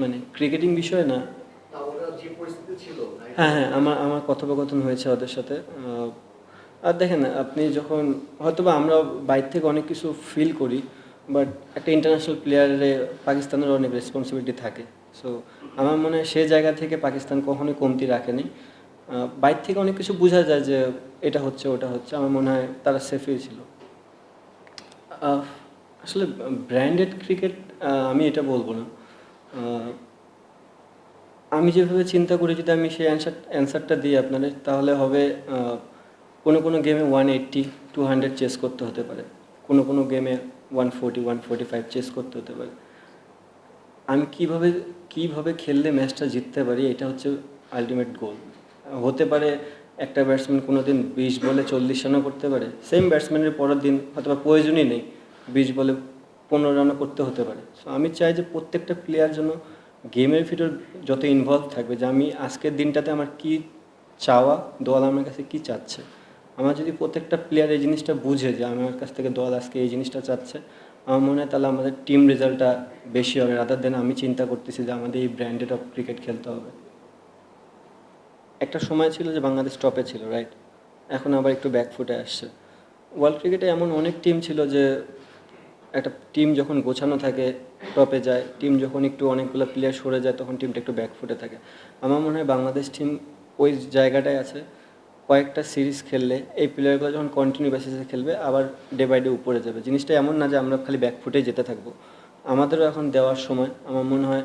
মানে ক্রিকেটিং বিষয়ে না? হ্যাঁ হ্যাঁ আমার আমার কথোপকথন হয়েছে ওদের সাথে। আর দেখেন আপনি যখন হয়তোবা আমরা বাইর থেকে অনেক কিছু ফিল করি বাট একটা ইন্টারন্যাশনাল প্লেয়ারে পাকিস্তানের অনেক রেসপন্সিবিলিটি থাকে। সো আমার মনে হয় সে জায়গা থেকে পাকিস্তান কখনোই কমতি রাখেনি। বাইর থেকে অনেক কিছু বোঝা যায় যে এটা হচ্ছে ওটা হচ্ছে। আমার মনে হয় তারা সেফই ছিল। আসলে ব্র্যান্ডেড ক্রিকেট আমি এটা বলব না। আমি যেভাবে চিন্তা করি, যদি আমি সেই অ্যান্সার অ্যান্সারটা দিই আপনাদের, তাহলে হবে কোনো কোনো গেমে one eighty two hundred chase করতে হতে পারে। কোনো কোনো গেমে one forty one forty five chase করতে হতে পারে। আমি কীভাবে কীভাবে খেললে ম্যাচটা জিততে পারি, এটা হচ্ছে আলটিমেট গোল হতে পারে, একটা ব্যাটসম্যান কোনো দিন বিশ বলে চল্লিশ রানও করতে পারে। সেম ব্যাটসম্যানের পরের দিন অথবা প্রয়োজনই নেই, বিশ বলে পনেরো রানও করতে হতে পারে। সো আমি চাই যে প্রত্যেকটা প্লেয়ার যেন গেমের ভিতর যত ইনভলভ থাকবে, যে আমি আজকের দিনটাতে আমার কি চাওয়া, দল আমার কাছে কি চাচ্ছে। আমার যদি প্রত্যেকটা প্লেয়ার এই জিনিসটা বুঝে যে আমার কাছ থেকে দল আজকে এই জিনিসটা চাচ্ছে, আমার মনে হয় তাহলে আমাদের টিম রেজাল্টটা বেশি হবে। রাদার দেন আমি চিন্তা করতেছি যে আমাদের এই ব্র্যান্ডেড অফ ক্রিকেট খেলতে হবে। একটা সময় ছিল যে বাংলাদেশ টপে ছিল রাইট এখন আবার একটু ব্যাকফুটে আসছে। ওয়ার্ল্ড ক্রিকেটে এমন অনেক টিম ছিল যে একটা টিম যখন গোছানো থাকে টপে যায় টিম যখন একটু অনেকগুলো প্লেয়ার সরে যায়, তখন টিমটা একটু ব্যাকফুটে থাকে। আমার মনে হয় বাংলাদেশ টিম ওই জায়গাটায় আছে, কয়েকটা সিরিজ খেললে এই প্লেয়ারগুলো যখন কন্টিনিউ বেসিসে খেলবে, আবার ডে বাই ডে উপরে যাবে। জিনিসটা এমন না যে আমরা খালি ব্যাকফুটেই যেতে থাকব। আমাদেরও এখন দেওয়ার সময়। আমার মনে হয়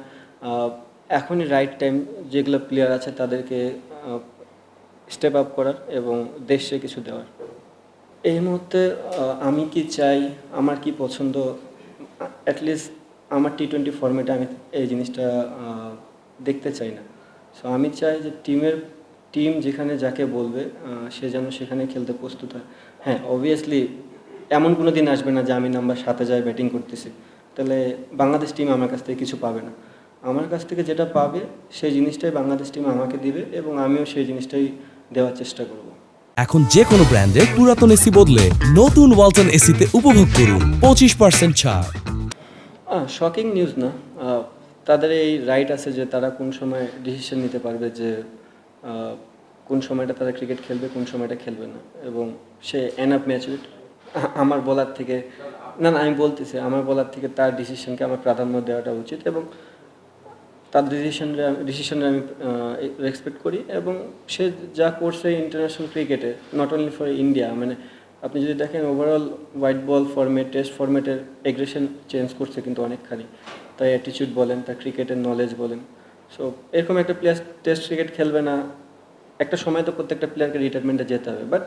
এখনই রাইট টাইম যেগুলো প্লেয়ার আছে তাদেরকে স্টেপ আপ করার এবং দেশে কিছু দেওয়ার। এই মুহূর্তে আমি কি চাই, আমার কি পছন্দ অ্যাটলিস্ট আমার টি টোয়েন্টি ফর্মেটে আমি এই জিনিসটা দেখতে চাই না। সো আমি চাই যে টিমের টিম যেখানে যাকে বলবে সে যেন সেখানে খেলতে প্রস্তুত হয়। হ্যাঁ অবভিয়াসলি এমন কোনো দিন আসবে না যে আমি নাম্বার সাথে যাই ব্যাটিং করতেছি। তাহলে বাংলাদেশ টিম আমার কাছ থেকে কিছু পাবে না। আমার কাছ থেকে যেটা পাবে, সেই জিনিসটাই বাংলাদেশ টিম আমাকে দিবে এবং আমিও সেই জিনিসটাই দেওয়ার চেষ্টা করব। এখন যে কোনো ব্র্যান্ডের পুরাতন এসি বদলে নতুন ওয়ালটন এসিতে উপভোগ করুন পঁচিশ পার্সেন্ট ছাড়। শকিং নিউজ না। তাদের এই রাইট আছে যে তারা কোন সময় ডিসিশন নিতে পারবে যে কোন সময়টা তারা ক্রিকেট খেলবে, কোন সময়টা খেলবে না। এবং সে এন আপ ম্যাচুইড আমার বলার থেকে না না, আমি বলতেছি, আমার বলার থেকে তার ডিসিশনকে আমার প্রাধান্য দেওয়াটা উচিত। এবং তার ডিসিশনটা ডিসিশনটা আমি রেসপেক্ট করি এবং সে যা করছে ইন্টারন্যাশনাল ক্রিকেটে নট অনলি ফর ইন্ডিয়া মানে আপনি যদি দেখেন overall white ball format test ফর্মেটের aggression change করছে কিন্তু অনেকখানি। তাই অ্যাটিচিউড বলেন, তার ক্রিকেটের নলেজ বলেন। সো এরকম একটা প্লেয়ার টেস্ট ক্রিকেট খেলবে না, একটা সময় তো প্রত্যেকটা প্লেয়ারকে রিটায়ারমেন্টে যেতে হবে। বাট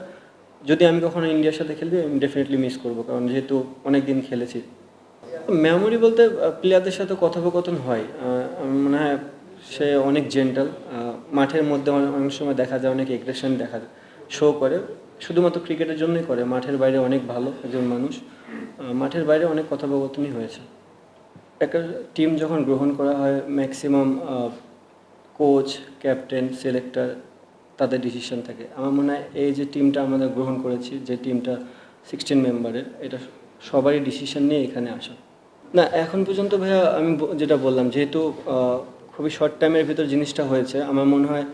যদি আমি কখনো ইন্ডিয়ার সাথে খেলবি, আমি ডেফিনেটলি মিস করব, কারণ যেহেতু অনেক দিন খেলেছি। মেমোরি বলতে প্লেয়ারদের সাথে কথোপকথন হয়। আমার মনে হয় সে অনেক জেন্টাল মাঠের মধ্যে অনেক অনেক সময় দেখা যায়, অনেক এগ্রেশন দেখা যায় শো করে। শুধুমাত্র ক্রিকেটের জন্যই করে, মাঠের বাইরে অনেক ভালো একজন মানুষ। মাঠের বাইরে অনেক কথোপকথনই হয়েছে। একটা টিম যখন গ্রহণ করা হয় ম্যাক্সিমাম কোচ ক্যাপ্টেন সিলেক্টর তাদের ডিসিশন থাকে। আমার মনে হয় এই যে টিমটা আমাদের গ্রহণ করেছি, যে টিমটা সিক্সটিন মেম্বারের এটা সবারই ডিসিশন নিয়ে এখানে আসা। না, এখন পর্যন্ত ভাইয়া আমি যেটা বললাম, যেহেতু খুবই শর্ট টাইমের ভিতর জিনিসটা হয়েছে, আমার মনে হয়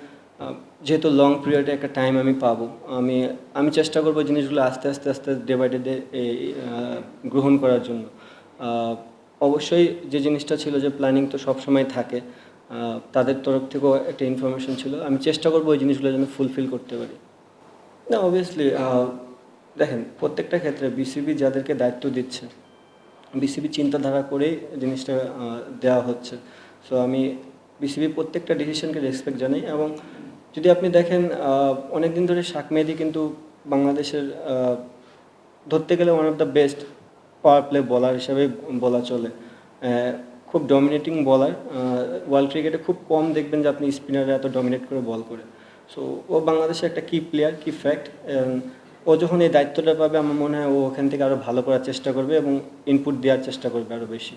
যেহেতু লং পিরিয়ডে একটা টাইম আমি পাবো, আমি আমি চেষ্টা করব জিনিসগুলো আস্তে আস্তে আস্তে ডে বাই ডে ডে গ্রহণ করার জন্য। অবশ্যই যে জিনিসটা ছিল যে প্ল্যানিং তো সবসময় থাকে তাদের তরফ থেকেও একটা ইনফরমেশন ছিল, আমি চেষ্টা করব ওই জিনিসগুলো যেন ফুলফিল করতে পারি। না অবভিয়াসলি দেখেন, প্রত্যেকটা ক্ষেত্রে বিসিবি যাদেরকে দায়িত্ব দিচ্ছে বিসিবি চিন্তাধারা করেই জিনিসটা দেওয়া হচ্ছে। সো আমি বিসিবি প্রত্যেকটা ডিসিশনকে রেসপেক্ট জানাই এবং যদি আপনি দেখেন অনেক দিন ধরে শাক মেহেদি কিন্তু বাংলাদেশের ধরতে গেলে one of the best power play bowler হিসাবে বলা চলে। খুব ডমিনেটিং বলার ওয়ার্ল্ড ক্রিকেটে খুব কম দেখবেন যে আপনি স্পিনারে এত ডমিনেট করে বল করে। সো ও বাংলাদেশের একটা কি প্লেয়ার কি ফ্যাক্ট ও যখন এই দায়িত্বটা পাবে, আমার মনে হয় ও ওখান থেকে আরও ভালো করার চেষ্টা করবে এবং ইনপুট দেওয়ার চেষ্টা করবে আরও বেশি।